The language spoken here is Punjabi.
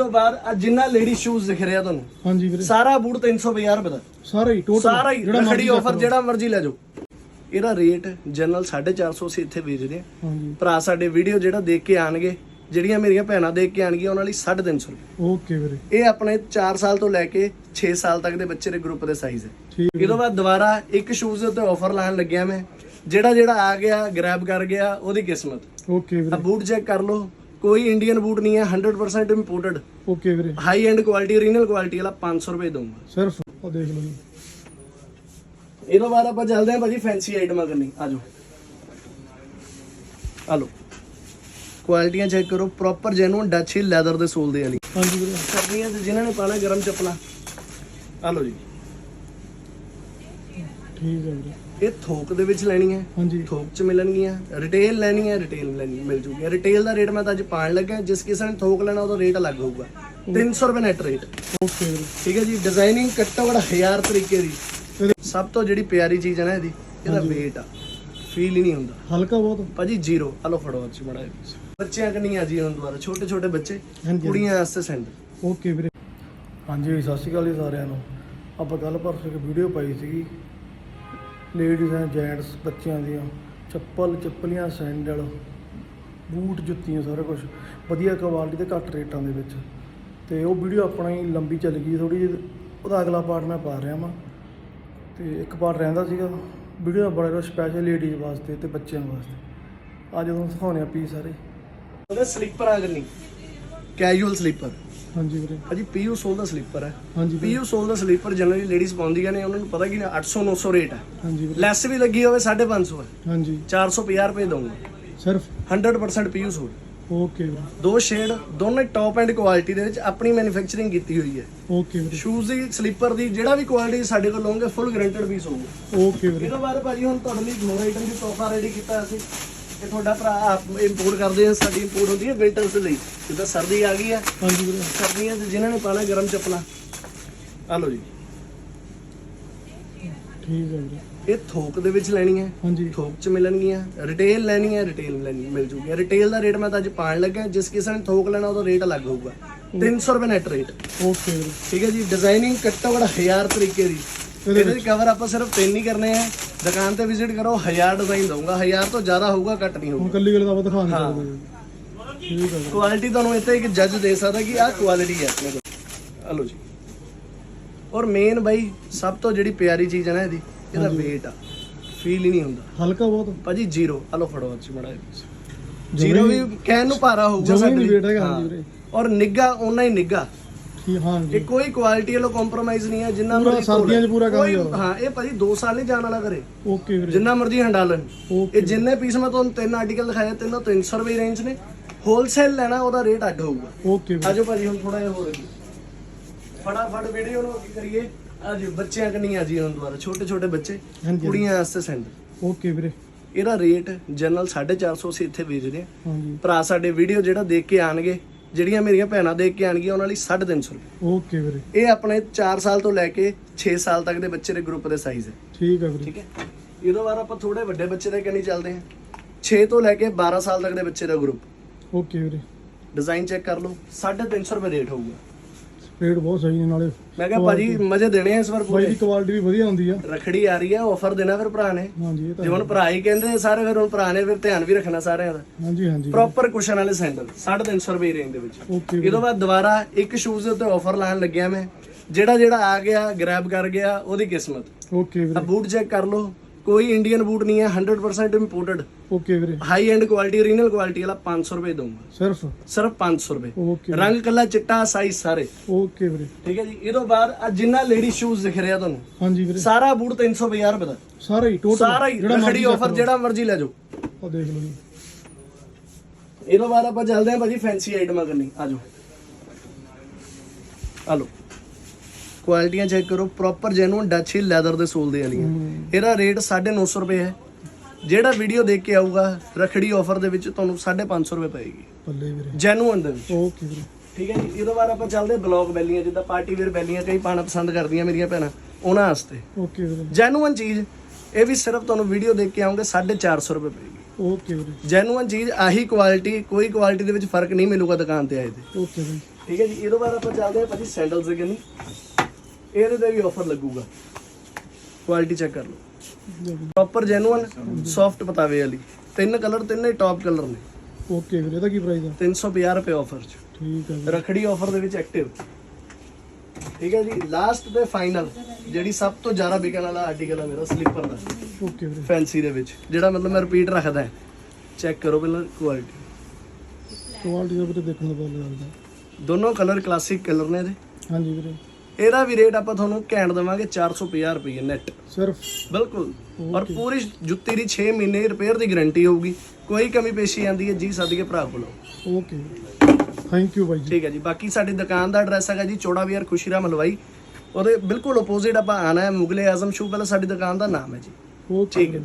ਤੋਂ ਬਾਅਦ ਆ ਜਿੰਨਾ ਲੇਡੀ ਸ਼ੂਜ਼ ਦਿਖ ਰਿਹਾ ਤੁਹਾਨੂੰ ਹਾਂਜੀ ਵੀਰੇ। ਸਾਰਾ ਬੂਟ 350 ਰੁਪਏ ਦਾ। ਸਾਰਾ ਹੀ ਟੋਟਲ ਸਾਰਾ ਹੀ ਰਖੜੀ ਆਫਰ ਜਿਹੜਾ ਮਰਜ਼ੀ ਲੈ ਜਾਓ। ਇਹਦਾ ਰੇਟ ਜਨਰਲ 450 ਅਸੀਂ ਇੱਥੇ ਵੇਚਦੇ ਆ ਹਾਂਜੀ। ਭਰਾ ਸਾਡੇ ਵੀਡੀਓ ਜਿਹੜਾ ਦੇਖ ਕੇ ਆਣਗੇ ਜਿਹੜੀਆਂ ਮੇਰੀਆਂ ਭੈਣਾਂ ਦੇਖ ਕੇ ਆਣਗੀਆਂ ਉਹਨਾਂ ਲਈ 350 ਰੁਪਏ। ਓਕੇ ਵੀਰੇ। ਇਹ ਆਪਣੇ 4 ਸਾਲ ਤੋਂ ਲੈ ਕੇ 6 ਸਾਲ ਤੱਕ ਦੇ ਬੱਚੇ ਦੇ ਗਰੁੱਪ ਦੇ ਸਾਈਜ਼ ਹੈ। ਠੀਕ ਇਹ ਤੋਂ ਬਾਅਦ ਦੁਬਾਰਾ ਇੱਕ ਸ਼ੂਜ਼ ਦੇ ਉੱਤੇ ਆਫਰ ਲਾਣ ਲੱਗਿਆ ਮੈਂ। ਜਿਹੜਾ ਜਿਹੜਾ ਆ ਗਿਆ ਗ੍ਰੈਬ ਕਰ ਗਿਆ ਉਹਦੀ ਕਿਸਮਤ। ਓਕੇ ਆ ਵੀਰੇ ਬੂਟ ਚੈੱਕ ਕਰ ਲਓ। ਕੋਈ ਇੰਡੀਅਨ ਬੂਟ ਨਹੀਂ ਹੈ 100% ਇੰਪੋਰਟਡ ਓਕੇ ਵੀਰੇ। High end quality original quality ਵਾਲਾ 500 ਰੁਪਏ ਦਊਂਗਾ। ਸਿਰਫ ਉਹ ਦੇਖ ਲਓ ਜੀ। ਇਹ ਤੋਂ ਬਾਅਦ ਆਪਾਂ ਚੱਲਦੇ ਹਾਂ ਭਾਜੀ ਫੈਂਸੀ ਆਈਟਮਾਂ ਕਰਨੀ। ਆ ਜਾਓ। ਆ ਲਓ। ਕੁਆਲਿਟੀਆਂ ਚੈੱਕ ਕਰੋ proper genuine Dutch hill leather ਦੇ ਸੋਲ ਦੇ ਵਾਲੀ। ਹਾਂਜੀ ਵੀਰੇ। ਕਰਨੀਆਂ ਤੇ ਜਿਨ੍ਹਾਂ ਨੇ ਪਾਣਾ ਗਰਮ ਚੱਪਲਾਂ। ਆ ਲਓ ਜੀ। ਠੀਕ ਹੈ ਵੀਰੇ। ਇਹ ਥੋਕ ਦੇ ਵਿੱਚ ਲੈਣੀ ਹੈ। ਹਾਂਜੀ। ਥੋਕ ਚ ਮਿਲਣਗੀਆਂ। ਰਿਟੇਲ ਲੈਣੀ ਹੈ ਰਿਟੇਲ ਲੈਣੀ ਮਿਲ ਜੂਗੀ। ਰਿਟੇਲ ਦਾ ਰੇਟ ਮੈਂ ਤਾਂ ਅੱਜ ਪਾਣ ਲੱਗਾ ਜਿਸ ਕਿਸੇ ਨੇ ਥੋਕ ਲੈਣਾ ਉਹਦਾ ਰੇਟ ਅਲੱਗ ਹੋਊਗਾ। 300 ਰੁਪਏ ਨੈਟ ਰੇਟ ਓਕੇ। ਵੀਰੇ ਠੀਕ ਹੈ ਜੀ ਡਿਜ਼ਾਈਨਿੰਗ ਘੱਟੋ ਘੱਟ 1000 ਤਰੀਕੇ ਦੀ। ਸਭ ਤੋਂ ਜਿਹੜੀ ਪਿਆਰੀ ਚੀਜ਼ ਹੈ ਨਾ ਇਹਦੀ ਇਹਦਾ weight ਆ। ਫੀਲ ਹੀ ਨਹੀਂ ਹੁੰਦਾ। ਹਲਕਾ ਬਹੁਤ। ਭਾਜੀ ਜ਼ੀਰੋ ਹਲੋ ਫੜੋ ਅੱਜ ਬੜਾ ਬੱਚਿਆਂ ਕਨੀਆਂ ਜੀ ਹੁਣ ਦੁਬਾਰਾ ਛੋਟੇ ਛੋਟੇ ਬੱਚੇ। ਕੁੜੀਆਂ ਵਾਸਤੇ ਸੈਂਡਲ ਓਕੇ ਵੀਰੇ। ਹਾਂਜੀ ਸਤਿ ਸ਼੍ਰੀ ਅਕਾਲ ਜੀ ਸਾਰਿਆਂ ਨੂੰ। ਆਪਾਂ ਕੱਲ ਪਰਸੋਂ ਇੱਕ ਵੀਡੀਓ ਪਾਈ ਸੀਗੀ। ਲੇਡੀਜ਼ ਐਂਡ ਜੈਂਟਸ ਬੱਚਿਆਂ ਦੀਆਂ ਚੱਪਲ ਚੱਪਲੀਆਂ ਸੈਂਡਲ ਬੂਟ ਜੁੱਤੀਆਂ ਸਾਰਾ ਕੁਝ ਵਧੀਆ ਕੁਆਲਿਟੀ ਤੇ ਘੱਟ ਰੇਟਾਂ ਦੇ ਵਿੱਚ। ਤੇ ਉਹ ਵੀਡੀਓ ਆਪਣਾ ਹੀ ਲੰਬੀ ਚੱਲ ਗਈ ਥੋੜੀ ਜਿਹੀ ਉਹਦਾ ਅਗਲਾ ਪਾਰਟ ਮੈਂ ਪਾ ਰਿਹਾ ਵਾਂ। ਤੇ ਇੱਕ ਪਾਰਟ ਰਹਿੰਦਾ ਸੀਗਾ। ਵੀਡੀਓ ਦਾ ਬੜਾ ਸਪੈਸ਼ਲ ਲੇਡੀਜ਼ ਵਾਸਤੇ ਤੇ ਬੱਚਿਆਂ ਵਾਸਤੇ। ਅੱਜ ਤੁਹਾਨੂੰ ਦਿਖਾਉਣੇ ਆ ਪੀਸ ਸਾਰੇ। ਉਹਦੇ ਸਲੀਪਰ ਆ ਗਨੀ ਕੈਜੂਅਲ ਸਲੀਪਰ ਹਾਂਜੀ ਵੀਰੇ। ਭਾਜੀ ਪੀਯੂ ਸੋਲ ਦਾ ਸਲੀਪਰ ਹੈ। ਹਾਂਜੀ ਪੀਯੂ ਸੋਲ ਦਾ ਸਲੀਪਰ ਜਨਰਲੀ ਲੇਡੀਜ਼ ਪਾਉਂਦੀਆਂ ਨੇ ਉਹਨਾਂ ਨੂੰ ਪਤਾ ਕਿ 800 900 ਰੇਟ ਹੈ। ਹਾਂਜੀ ਵੀਰੇ। ਲੈਸ ਵੀ ਲੱਗੀ ਹੋਵੇ 550 ਹੈ। ਹਾਂਜੀ। 450 ਰੁਪਏ ਦਊਂਗਾ। ਸਿਰਫ? 100% ਪੀਯੂ ਸੋਲ ਓਕੇ ਵੀਰੇ। ਦੋ ਸ਼ੇਡ ਦੋਨੇ ਟੌਪ ਐਂਡ ਕੁਆਲਿਟੀ ਦੇ ਵਿੱਚ ਆਪਣੀ ਮੈਨੂਫੈਕਚਰਿੰਗ ਕੀਤੀ ਹੋਈ ਹੈ। ਓਕੇ ਵੀਰੇ। ਸ਼ੂਜ਼ ਦੀ ਸਲੀਪਰ ਦੀ ਜਿਹੜਾ ਵੀ ਕੁਆਲਿਟੀ ਸਾਡੇ ਕੋਲ ਲਓਗੇ ਫੁੱਲ ਗਰੰਟਡ ਪੀਸ ਹੋਊਗਾ। ਓਕੇ ਵੀਰੇ। ਇਹਦੇ ਬਾਰੇ ਭਾਜੀ ਹੁਣ ਤੁਹਾਡੇ ਲਈ ਹੋਰ ਆਈਟਮ ਦੀ ਤੋਹਫਾ ਰੈਡੀ ਕੀਤਾ ਅਸੀਂ ਇਹ ਤੁਹਾਡਾ ਭਰਾ ਆਪ ਇੰਪੋਰਟ ਕਰਦੇ ਆ ਸਾਡੀ ਇੰਪੋਰਟ ਹੁੰਦੀ ਹੈ ਵਿੰਟਰਸ ਲਈ। ਜਿੱਦਾਂ ਸਰਦੀ ਆ ਗਈ ਹੈ ਹਾਂਜੀ ਵੀਰੇ। ਸਰਦੀਆਂ 'ਚ ਜਿਨ੍ਹਾਂ ਨੇ ਪਾਣਾ ਗਰਮ ਚੱਪਲਾਂ। ਆ ਲਓ ਜੀ। ਠੀਕ ਹੈ ਵੀਰੇ। ਇਹ ਥੋਕ ਦੇ ਵਿੱਚ ਲੈਣੀ ਹੈ ਹਾਂਜੀ। ਥੋਕ 'ਚ ਮਿਲਣਗੀਆਂ ਰਿਟੇਲ ਲੈਣੀ ਹੈ ਰਿਟੇਲ ਲੈਣੀ ਮਿਲ ਜੂਗੀ ਰਿਟੇਲ ਦਾ ਰੇਟ ਮੈਂ ਤਾਂ ਅੱਜ ਪਾਣ ਲੱਗਾ ਜਿਸ ਕਿਸੇ ਨੇ ਥੋਕ ਲੈਣਾ ਉਹਦਾ ਰੇਟ ਅਲੱਗ ਹੋਊਗਾ। 300 ਰੁਪਏ ਨੈਟ ਰੇਟ ਓਕੇ ਵੀਰੇ। ਠੀਕ ਹੈ ਜੀ ਡਿਜ਼ਾਈਨਿੰਗ ਘੱਟੋ ਘੱਟ 1000 ਤਰੀਕੇ ਦੀ। ਇਹਦੇ ਕਵਰ ਆਪਾਂ ਸਿਰਫ ਤਿੰਨ ਹੀ ਕਰਨੇ ਆ। ਦੁਕਾਨ ਤੇ ਵਿਜ਼ਿਟ ਕਰੋ 1000 ਡਿਜ਼ਾਈਨ ਦਊਂਗਾ। 1000 ਤੋਂ ਜ਼ਿਆਦਾ ਹੋਊਗਾ ਘੱਟ ਨਹੀਂ ਹੁਣ ਹੋਊਗਾ ਕੱਲੀ ਗੱਲ ਤਾਂ ਆਪਾਂ ਦਿਖਾ ਨਹੀਂ ਹਾਂ। ਸਕਦੇ। ਜੀ। ਠੀਕ ਹੈ ਕੁਆਲਿਟੀ ਤੁਹਾਨੂੰ ਇੱਥੇ ਇੱਕ ਜੱਜ ਦੇ ਸਕਦਾ ਕਿ ਆਹ ਕੁਆਲਿਟੀ ਹੈ ਆਪਣੇ ਕੋਲ। ਹਲੋ ਜੀ। ਔਰ ਮੇਨ ਬਾਈ ਸਭ ਤੋਂ ਜਿਹੜੀ ਪਿਆਰੀ ਚੀਜ਼ ਹੈ ਨਾ ਇਹਦੀ ਇਹਦਾ weight ਆ। ਫੀਲ ਹੀ ਨਹੀਂ ਹੁੰਦਾ। ਹਲਕਾ ਬਹੁਤ ਭਾਜੀ ਜ਼ੀਰੋ ਹਲੋ ਫੜੋ ਅੱਜ ਮੜਾ ਜ਼ੀਰੋ ਵੀ ਕਹਿਣ ਨੂੰ ਭਾਰਾ ਹੋਊਗਾ ਜਮਾਂ ਹੀ ਸਾਡੇ ਨਹੀਂ ਲਈ। weight ਹੈਗਾ। ਹਾਂਜੀ ਵੀਰੇ। ਔਰ ਨਿੱਗਾ ਉਹਨਾਂ ਹੀ ਨਿੱਗਾ ਹਾਂ ਇਹ ਜੀ ਕੋਈ ਕੁਆਲਿਟੀ ਵੱਲੋਂ ਕੰਪਰੋਮਾਈਜ਼ ਨਹੀਂ ਹੈ ਜਿੰਨਾ ਪੂਰਾ ਮਰਜ਼ੀ ਧੋ ਸਰਦੀਆਂ 'ਚ। ਪੂਰਾ ਕੰਮ ਕੋਈ-। ਹਾਂ ਇਹ ਭਾਜੀ 2 ਸਾਲ ਨਹੀਂ ਜਾਣ ਵਾਲਾ ਕਰੇ ਓਕੇ ਵੀਰੇ। ਜਿੰਨਾ ਮਰਜ਼ੀ ਹੰਡਾਲਣ ਓਕੇ ਇਹ ਜਿੰਨੇ ਪੀਸ ਮੈਂ ਤੁਹਾਨੂੰ ਤਿੰਨ ਆਰਟੀਕਲ ਦਿਖਾਇਆ ਤਿੰਨੋਂ 300 ਰੁਪਏ ਰੇਂਜ ਨੇ। ਹੋਲਸੇਲ ਲੈਣਾ ਉਹਦਾ ਰੇਟ ਅੱਡ ਹੋਊਗਾ। ਓਕੇ ਵੀਰੇ। ਆਜੋ ਭਾਜੀ ਹੁਣ ਥੋੜਾ ਜਿਹਾ ਹੋਰ ਅੱਗੇ। ਫਟਾਫਟ ਵੀਡੀਓ ਨੂੰ ਅੱਗੇ ਕਰੀਏ। ਅੱਜ ਬੱਚਿਆਂ ਕਨੀਆਂ ਜੀ ਹੁਣ ਦੁਬਾਰਾ। ਛੋਟੇ ਛੋਟੇ ਬੱਚੇ ਹਾਂਜੀ। ਕੁੜੀਆਂ ਵਾਸਤੇ ਸੈਂਡਲ ਓਕੇ ਵੀਰੇ। ਇਹਦਾ ਰੇਟ ਜਨਰਲ 450 ਅਸੀਂ ਇੱਥੇ ਵੇਚਦੇ ਆ ਹਾਂਜੀ। ਭਰਾ ਸਾਡੇ ਵੀਡੀਓ ਜਿਹੜਾ ਦੇਖ ਕੇ ਆਣਗੇ ਜਿਹੜੀਆਂ ਮੇਰੀਆਂ ਭੈਣਾਂ ਦੇਖ ਕੇ ਆਣਗੀਆਂ ਉਹਨਾਂ ਲਈ 350 ਰੁਪਏ। ਓਕੇ ਵੀਰੇ। ਇਹ ਆਪਣੇ 4 ਸਾਲ ਤੋਂ ਲੈ ਕੇ 6 ਸਾਲ ਤੱਕ ਦੇ ਬੱਚੇ ਦੇ ਗਰੁੱਪ ਦੇ ਸਾਈਜ਼ ਹੈ। ਠੀਕ ਹੈ ਵੀਰੇ। ਠੀਕ ਹੈ? ਇਹਦੋਂ ਬਾਅਦ ਆਪਾਂ ਥੋੜੇ ਵੱਡੇ ਬੱਚੇ ਦੇ ਕਨੀ ਚੱਲਦੇ ਹਾਂ। 6 ਤੋਂ ਲੈ ਕੇ 12 ਸਾਲ ਤੱਕ ਦੇ ਬੱਚੇ ਦਾ ਗਰੁੱਪ ਓਕੇ ਵੀਰੇ। ਡਿਜ਼ਾਈਨ ਚੈੱਕ ਕਰ ਲਓ 350 ਰੁਪਏ ਰੇਟ ਹੋਊਗਾ। ਰੇਟ ਬਹੁਤ ਸਹੀ ਨੇ ਨਾਲੇ। ਮੈਂ ਕਿਹਾ ਭਾਜੀ ਮਜ਼ੇ ਦੇਣੇ ਆ ਇਸ ਵਾਰ ਬਾਈ ਪੂਰੇ। ਦੀ ਕੁਆਲਿਟੀ ਵੀ ਵਧੀਆ ਹੁੰਦੀ ਆ। ਰਖੜੀ ਆ ਰਹੀ ਹੈ ਆਫਰ ਦੇਣਾ ਫਿਰ ਭਰਾ ਨੇ। ਹਾਂਜੀ ਇਹ ਤਾਂ ਜੇ ਹੁਣ ਭਰਾ ਹੀ ਕਹਿੰਦੇ ਸਾਰੇ ਫਿਰ ਹੁਣ ਭਰਾ ਨੇ ਫਿਰ ਧਿਆਨ ਵੀ ਰੱਖਣਾ ਸਾਰਿਆਂ ਦਾ। ਹਾਂਜੀ ਹਾਂਜੀ। ਪ੍ਰੋਪਰ ਕੁਸ਼ਨ ਵਾਲੇ ਸੈਂਡਲ 350 ਰੁਪਏ ਰੇਂਜ ਦੇ ਵਿੱਚ। ਓਕੇ ਇਹ ਤੋਂ ਬਾਅਦ ਦੁਬਾਰਾ ਇੱਕ ਸ਼ੂਜ਼ ਦੇ ਉੱਤੇ ਆਫਰ ਲਾਣ ਲੱਗਿਆ ਮੈਂ। ਜਿਹੜਾ ਜਿਹੜਾ ਆ ਗਿਆ ਗ੍ਰੈਬ ਕਰ ਗਿਆ ਉਹਦੀ ਕਿਸਮਤ। ਓਕੇ ਆ ਵੀਰੇ ਬੂਟ ਚੈੱਕ ਕਰ ਲਓ। ਕੋਈ ਇੰਡੀਅਨ ਬੂਟ ਨਹੀਂ ਹੈ 100% ਇੰਪੋਰਟਡ ਓਕੇ ਵੀਰੇ। High end quality original quality ਵਾਲਾ 500 ਰੁਪਏ ਦਊਂਗਾ ਸਿਰਫ ਸਿਰਫ 500 ਰੁਪਏ ਓਕੇ ਰੰਗ ਕੱਲਾ ਚਿੱਟਾ ਸਾਈਜ਼ ਸਾਰੇ ਓਕੇ ਵੀਰੇ। ਠੀਕ ਹੈ ਜੀ ਇਹ ਤੋਂ ਬਾਅਦ ਆ ਜਿੰਨਾ ਲੇਡੀ ਸ਼ੂਜ਼ ਦਿਖ ਰਿਹਾ ਤੁਹਾਨੂੰ ਹਾਂਜੀ ਵੀਰੇ। ਸਾਰਾ ਬੂਟ 350 ਰੁਪਏ ਦਾ ਸਾਰਾ ਹੀ ਟੋਟਲ ਸਾਰਾ ਹੀ ਰਖੜੀ ਆਫਰ ਜਿਹੜਾ ਮਰਜ਼ੀ ਲੈ ਜਾਓ ਉਹ ਦੇਖ ਲਓ ਜੀ। ਇਹ ਤੋਂ ਬਾਅਦ ਆਪਾਂ ਚੱਲਦੇ ਹਾਂ ਭਾਜੀ ਫੈਂਸੀ ਆਈਟਮਾਂ ਕਰਨੀ। ਆ ਜਾਓ। ਆ ਲਓ। ਕੁਆਲਿਟੀਆਂ ਚੈੱਕ ਕਰੋ proper genuine Dutch hill leather ਦੇ ਸੋਲ ਦੇ ਵਾਲੀਆਂ। ਇਹਦਾ ਰੇਟ 950 ਰੁਪਏ ਹੈ। ਜਿਹੜਾ ਵੀਡੀਓ ਦੇਖ ਕੇ ਆਊਗਾ ਰਖੜੀ ਆਫਰ ਦੇ ਵਿੱਚ ਤੁਹਾਨੂੰ 550 ਰੁਪਏ ਪਏਗੀ। ਪੱਲੇ ਵੀਰੇ। ਜੈਨੂਨ ਦੇ ਵਿੱਚ। ਓਕੇ ਵੀਰੇ। ਠੀਕ ਹੈ ਜੀ? ਇਹਦੇ ਬਾਅਦ ਆਪਾਂ ਚੱਲਦੇ ਬਲੌਗ ਬੈਲੀਆਂ ਜਿੱਦਾਂ ਪਾਰਟੀ ਵੇਅਰ ਬੈਲੀਆਂ ਕਈ ਪਾਣਾ ਪਸੰਦ ਕਰਦੀਆਂ ਮੇਰੀਆਂ ਭੈਣਾਂ ਉਹਨਾਂ ਵਾਸਤੇ। ਓਕੇ ਵੀਰੇ। ਜੈਨੂਨ ਚੀਜ਼ ਇਹ ਵੀ ਸਿਰਫ ਤੁਹਾਨੂੰ ਵੀਡੀਓ ਦੇਖ ਕੇ ਆਉਂਗੇ 450 ਰੁਪਏ ਪਏਗੀ। ਓਕੇ ਵੀਰੇ। ਜੈਨੂਨ ਚੀਜ਼ ਆਹੀ ਕੁਆਲਿਟੀ ਕੋਈ ਕੁਆਲਿਟੀ ਦੇ ਵਿੱਚ ਫ਼ਰਕ ਨਹੀਂ ਮਿਲੂਗਾ ਦੁਕਾਨ ਤੇ ਆਏ ਤੇ। ਓਕੇ ਵੀਰੇ। ਠੀਕ ਹੈ ਜੀ? ਇਹ ਤੋਂ ਬਾਅਦ ਆਪਾਂ ਚੱਲਦੇ ਹਾਂ ਭਾਜੀ ਸੈਂਡਲਸ ਦੇ ਕੰਨੀ। ਇਹਦੇ ਤੇ ਵੀ ਆਫਰ ਲੱਗੂਗਾ। ਕੁਆਲਿਟੀ ਚੈੱਕ ਕਰ ਲਓ। ਪ੍ਰੋਪਰ ਜੈਨੂਅਨ ਸੌਫਟ ਪਤਾਵੇ ਵਾਲੀ। ਤਿੰਨ ਕਲਰ ਤਿੰਨੇ ਟੌਪ ਕਲਰ ਨੇ। ਓਕੇ ਵੀਰੇ ਇਹਦਾ ਕੀ ਪ੍ਰਾਈਸ ਆ? 350 ਰੁਪਏ ਆਫਰ ਚ। ਠੀਕ ਆ ਵੀਰੇ। ਰਖੜੀ ਆਫਰ ਦੇ ਵਿੱਚ ਐਕਟਿਵ ਠੀਕ ਹੈ ਜੀ? ਲਾਸਟ ਤੇ ਫਾਈਨਲ ਜਿਹੜੀ ਸਭ ਤੋਂ ਜ਼ਿਆਦਾ ਵਿਕਣ ਵਾਲਾ ਆਰਟੀਕਲ ਹੈ ਮੇਰਾ ਸਲੀਪਰ ਦਾ। ਓਕੇ ਵੀਰੇ। ਫੈਂਸੀ ਦੇ ਵਿੱਚ। ਜਿਹੜਾ ਮਤਲਬ ਮੈਂ ਰਿਪੀਟ ਰੱਖਦਾ ਚੈੱਕ ਕਰੋ ਪਹਿਲਾਂ ਕੁਆਲਿਟੀ ਕੁਆਲਿਟੀ ਦਾ ਵੀਰੇ ਦੇਖਣ ਦਾ ਪਤਾ ਲੱਗਦਾ। ਦੋਨੋਂ ਕਲਰ ਕਲਾਸਿਕ ਕਲਰ ਨੇ ਇਹਦੇ। ਹਾਂਜੀ ਵੀਰੇ। ਇਹਦਾ ਵੀ ਰੇਟ ਆਪਾਂ ਤੁਹਾਨੂੰ ਘੈਂਟ ਦੇਵਾਂਗੇ 450 ਰੁਪਏ ਨੈਟ ਸਿਰਫ? ਬਿਲਕੁਲ। ਔਰ ਪੂਰੀ ਜੁੱਤੀ ਦੀ 6 ਮਹੀਨੇ ਰਿਪੇਅਰ ਦੀ ਗਾਰੰਟੀ ਹੋਊਗੀ। ਕੋਈ ਕਮੀ ਪੇਸ਼ੀ ਆਂਦੀ ਹੈ ਜੀ ਸੱਦ ਕੇ ਭਰਾ ਕੋਲੋਂ। ਓਕੇ ਥੈਂਕ ਯੂ ਬਾਈ ਜੀ। ਠੀਕ ਹੈ ਜੀ। ਬਾਕੀ ਸਾਡੀ ਦੁਕਾਨ ਦਾ ਐਡਰੈਸ ਹੈਗਾ ਜੀ ਚੋੜਾ ਵੀਰ ਖੁਸ਼ੀਰਾਮ ਹਲਵਾਈ। ਉਹਦੇ ਬਿਲਕੁਲ ਆਪੋਜ਼ਿਟ ਆਪਾਂ ਆਣਾ ਹੈ ਮੁਗਲੇ ਆਜ਼ਮ ਸ਼ੂ ਪਹਿਲਾਂ ਸਾਡੀ ਦੁਕਾਨ ਦਾ ਨਾਮ ਹੈ ਜੀ। ਓਕੇ ਠੀਕ ਹੈ